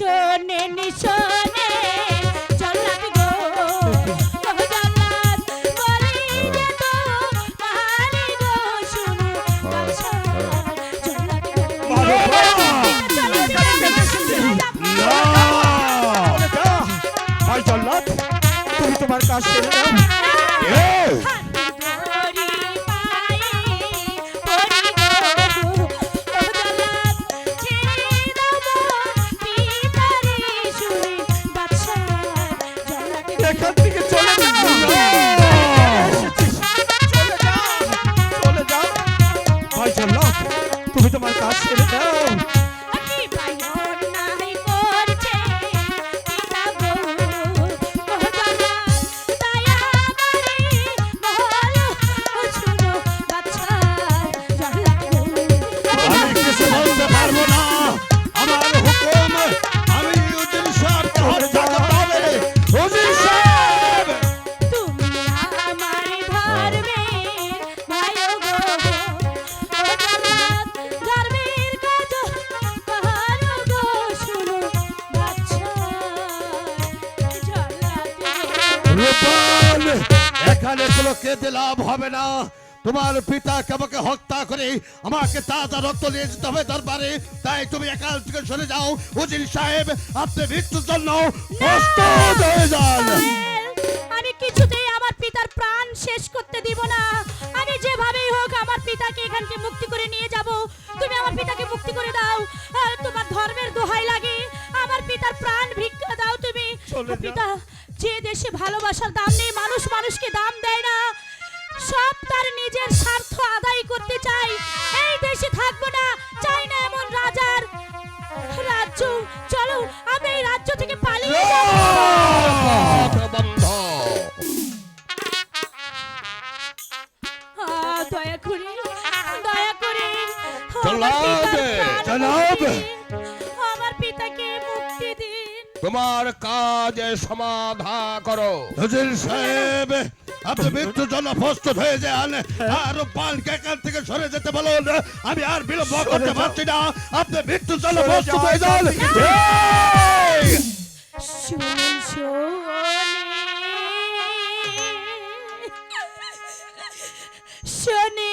শোনেন শোনে জল্লাদ গো ও জল্লাদ বলি যে তো রূপন এখানে কোনো কেঁদে লাভ হবে না। তোমার পিতাকে আমাকে হত্যা করে আমাকে তাজা রক্ত নিয়ে যেতে হবে দরবারে। তাই তুমি একাল থেকে সরে যাও। উজির সাহেব আপনি মৃত্যুর জন্য প্রস্তুত হয়ে যান। আমি কিছুতেই আমার পিতার প্রাণ শেষ করতে দিব না। আমি যেভাবেই হোক আমার পিতাকে এখান থেকে মুক্তি করে নিয়ে যাব। তুমি আমার পিতাকে মুক্তি করে দাও। তোমার ধর্মের দোহাই লাগে। আমার পিতার প্রাণ ভিক্ষা দাও তুমি। পিতা যে দেশে ভালোবাসার দাম নেই, মানুষ মানুষকে দাম দেয় না। সব তার নিজের স্বার্থ আদায় করতে চাই এই দেশে থাকব না, চাই না এমন রাজার রাজ্য। চলো তোমার কাজ সমাধা করো। হুজুর সাহেব আপনি মৃত্যুর জন্য প্রস্তুত হয়ে যান। আর পালকে এখান থেকে সরে যেতে বলুন। আমি আর বিলম্ব করতে পারছি না। আপনি মৃত্যুর জন্য প্রস্তুত হয়ে যান! শুন শোনে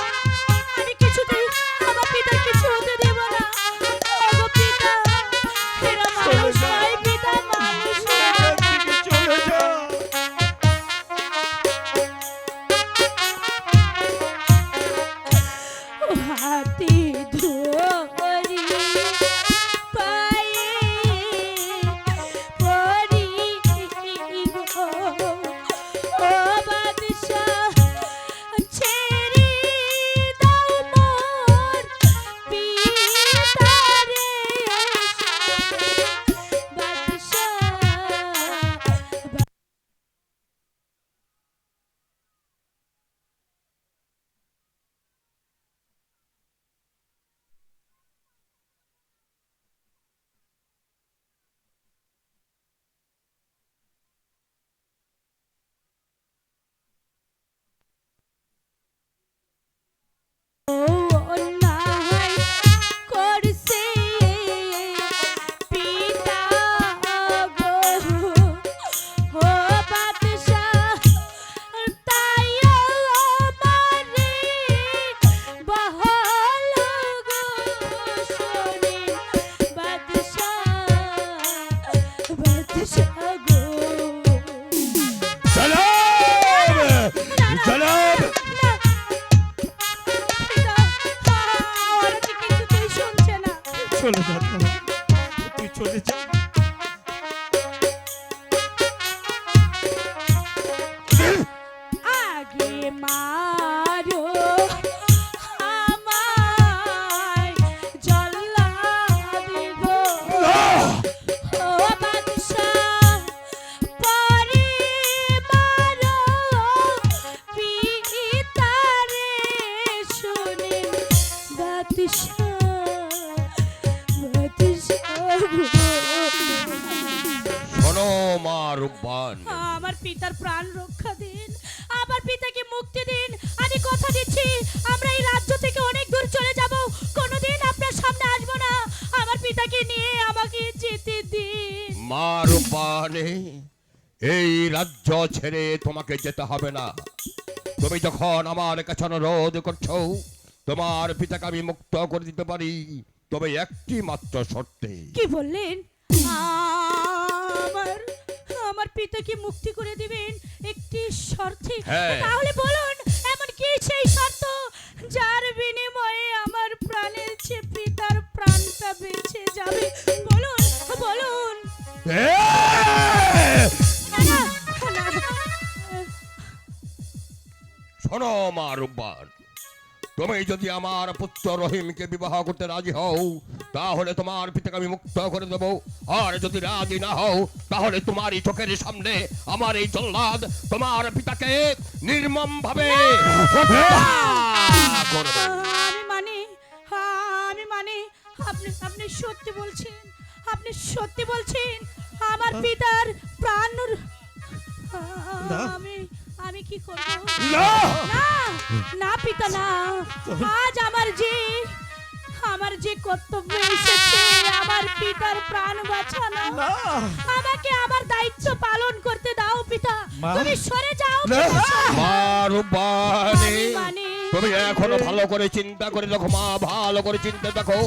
রূপবান আমার পিতার প্রাণ রক্ষা দিন। আমার পিতাকে মুক্তি দিন। আমি কথা দিচ্ছি আমরা এই রাজ্য থেকে অনেক দূর চলে যাব। কোনোদিন আপনার সামনে আসব না। আমার পিতাকে নিয়ে আমাকে যেতে দিন। মা রূপবানে এই রাজ্য ছেড়ে তোমাকে যেতে হবে না। তুমি যখন আমার কাছে অনুরোধ করছ তোমার পিতাকে আমি মুক্ত করে দিতে পারি। তবে একটি মাত্র শর্তে। কি বললেন? আমার আমার পিতাকে মুক্তি করে দিবেন একটি শর্তে হ্যাঁ। তাহলে বলুন এমন কি সেই শর্ত যার বিনিময়ে আমার প্রাণের চেয়ে পিতার প্রাণটা বেঁচে যাবে বলুন বলুন। শোনো মা রূপবান তুমি যদি আমার পুত্র রহিমকে বিবাহ করতে রাজি হও তাহলে তোমার পিতাকে আমি মুক্ত করে দেবো। আর যদি রাজি না হও তাহলে তোমারই চোখের সামনে আমার এই জল্লাদ তোমার পিতাকে নির্মম ভাবে আমি মানে আমি মানে আপনি আপনি সত্যি বলছেন আপনি সত্যি বলছেন আমার পিতার প্রাণ আমি আমি কি করব? না! না পিতা না আজ আমার যে আমার যে কর্তব্য এসেছে আমার পিতার প্রাণ বাঁচানো। আমাকে আমার দায়িত্ব পালন করতে দাও পিতা। তুমি সরে যাও মানে তুমি এখনও ভালো করে চিন্তা করে দেখো মা ভালো করে চিন্তা দেখো।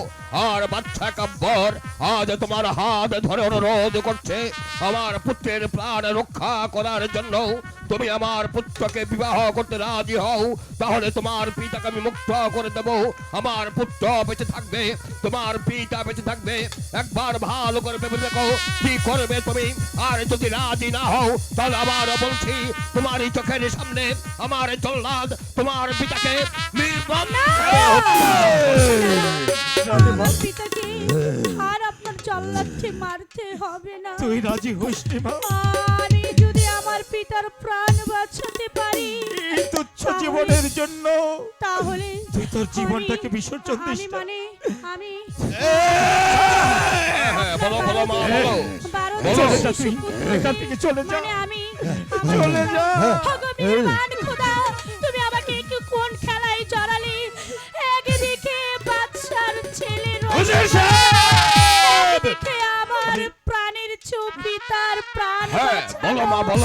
আর বাচ্চা কাব্বর আজ তোমার হাত ধরে অনুরোধ করছে আমার পুত্রের প্রাণ রক্ষা করার জন্য। তুমি আমার পুত্রকে বিবাহ করতে রাজি হও তাহলে তোমার পিতাকে আমি মুক্ত করে দেব। আমার পুত্র বেঁচে থাকবে তোমার পিতা বেঁচে থাকবে। একবার ভালো করে ভেবে দেখো কি করবে তুমি। আর যদি রাজি না হও তাহলে আবার বলছি তোমার এই চোখের সামনে আমার জল্লাদ তোমার পিতাকে নির্মম পিতাকে আর আপনার জল্লাদকে মারতে হবে না। তুই রাজি হইস নি মা। তোর জীবনটাকে বিসর্জন দিস। আমি মানে আমি হ্যাঁ, বলো বলো মা বলো। বলো। এখান থেকে চলে যা। মানে আমি চলে যা। ওগো খোদা তুমি আমাকে একটু কোন খেলায় জড়ালে? একদিকে বাচ্চার ছেলে রয়েছে, আমার প্রাণের চুপি তার প্রাণ হ্যাঁ বলো মা বলো।